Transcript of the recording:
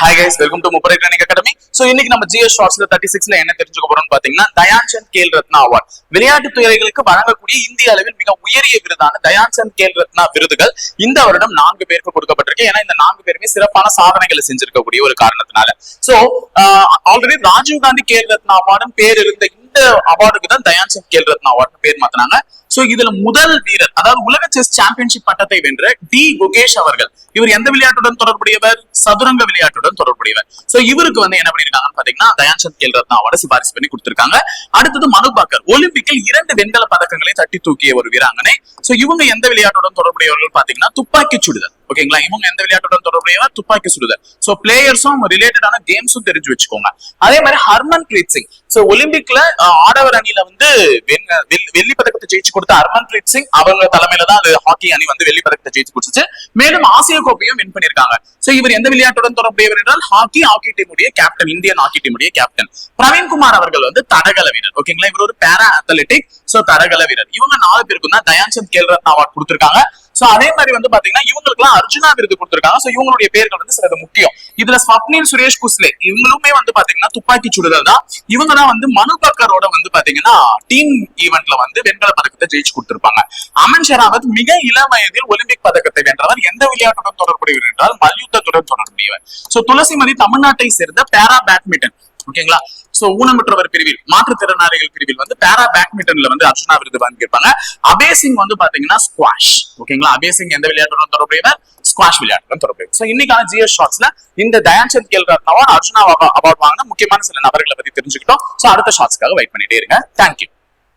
Hi guys welcome to Mupparai training academy so இன்னைக்கு நம்ம GS ஷார்ட்ஸ்ல thirty சிக்ஸ்ல என்ன தெரிஞ்சுக்க போறோம்னு பாத்தீங்கன்னா தயான் சந்த் கேல் ரத்னா அவார்ட் விளையாட்டு துறைகளுக்கு வழங்கக்கூடிய இந்திய அளவில் மிக உயரிய விருதான தயான் சந்த் கேல் ரத்னா விருதுகள் இந்த வருடம் நான்கு பேருக்கு கொடுக்கப்பட்டிருக்கு. ஏன்னா இந்த நான்கு பேருமே சிறப்பான சாதனைகளை செஞ்சிருக்கக்கூடிய ஒரு காரணத்தினால. சோ ஆல்ரெடி ராஜீவ் காந்தி கேல் ரத்னா அவார்டும் பேர் இருந்த இந்த அவார்டுக்கு தான் தயான் சந்த் கேல் ரத்னா அவார்டு பேர் மாத்தினாங்க. சோ இதுல முதல் வீரர் அதாவது உலக செஸ் சாம்பியன்ஷிப் பட்டத்தை வென்ற டி குகேஷ் அவர்கள். இவர் எந்த விளையாட்டுடன் தொடர்புடையவர்? சதுரங்க விளையாட்டுடன் தொடர்புடையவர். சோ இவருக்கு வந்து என்ன பண்ணிருக்காங்கன்னு பாத்தீங்கன்னா தயான் சந்த் கேல் ரத்னா அவார்டு சிபாரிசு பண்ணி கொடுத்திருக்காங்க. அடுத்தது மனு பாக்கர். ஒலிம்பிக்கில் இரண்டு வெண்கல பதக்கங்களை தட்டி தூக்கிய ஒரு வீராங்கனை. சோ இவங்க எந்த விளையாட்டுடன் தொடர்புடையவர்கள் பாத்தீங்கன்னா துப்பாக்கி சுடுதல். ஓகேங்களா? இவங்க எந்த விளையாட்டுடன் தொடர்புடையவர் துப்பாக்கி சுடுதல். சோ பிளேயர்ஸும் ரிலேட்டடான கேம்ஸும் தெரிஞ்சு வச்சுக்கோங்க. அதே மாதிரி ஹர்மன் பிரீத் சிங். சோ ஒலிம்பிக்ல ஆடவர் அணியில வந்து வெண்- வெள்ளி- வெள்ளி பதக்கத்தை ஜெயிச்சு கொடுத்த ஹர்மன் பிரீத் சிங் அவங்க தலைமையில தான் அது ஹாக்கி அணி வந்து வெள்ளி பதக்கத்தை ஜெயிச்சு கொடுத்துச்சு. மேலும் ஆசிய கோப்பையும் வின் பண்ணிருக்காங்க சோ இவர் எந்த விளையாட்டுடன் தொடர்புடையவர் என்றால் ஹாக்கி ஹாக்கி டீமுடைய கேப்டன் இந்தியன் ஹாக்கி டீமுடைய கேப்டன் பிரவீன்குமார் அவர்கள் வந்து தடகள வீரர். ஓகேங்களா? இவர் ஒரு பேரா அத்லெட்டிக் சோ தடகள வீரர். இவங்க நாலு பேருக்கும் தான் தயான் சந்த் கேல் ரத்னா அவார்ட் கொடுத்திருக்காங்க. சோ அதே மாதிரி வந்து பாத்தீங்கன்னா இவங்களுக்கு எல்லாம் அர்ஜுனா விருது கொடுத்திருக்காங்க. சோ இவங்களுடைய பேர்கள் வந்து சிலது முக்கியம். இதுல ஸ்வப்னில் சுரேஷ் குஸ்லே இவங்களுமே வந்து பாத்தீங்கன்னா துப்பாக்கி சுடுதல் தான். இவங்க தான் வந்து மனு பக்கரோட வந்து பாத்தீங்கன்னா டீம் ஈவென்ட்ல வந்து வெண்கல பதக்கத்தை ஜெயிச்சு கொடுத்திருப்பாங்க. அமன் ஷெராவத் மிக இளம் வயதில் ஒலிம்பிக் பதக்கத்தை வென்றவர். எந்த விளையாட்டுடன் தொடர்புடையவர் என்றால் மல்யுத்தத்துடன் தொடர்புடையவர். சோ துளசிமதி தமிழ்நாட்டை சேர்ந்த பேரா பேட்மிண்டன் ஓகேங்களா சோ ஊனமுற்றவர் பிரிவில் மாற்றுத்திறனாளிகள் பிரிவில் வந்து பேரா பேட்மிண்டன்ல வந்து அர்ஜுனா விருது வாங்கியிருப்பாங்க. அபேசிங் வந்து பாத்தீங்கன்னா ஸ்குவாஷ் ஓகேங்களா அபேசிங் எந்த விளையாட்டுடன் தொடர்புடையவர்? ஸ்குவாஷ் விளையாட்டுடன் தொடர்புடையவர். சோ இன்னைக்கான ஜிஎஸ் ஷார்ட்ஸ்ல இந்த தயான்சந்த் கேல் ரத்னாவும் அர்ஜுனா அவார்ட் வாங்கின முக்கியமான சில நபர்களை பத்தி தெரிஞ்சுக்கிட்டோம். சோ அடுத்த ஷார்ட்ஸ்க்காக வெயிட் பண்ணிட்டே இருங்க. தேங்க்யூ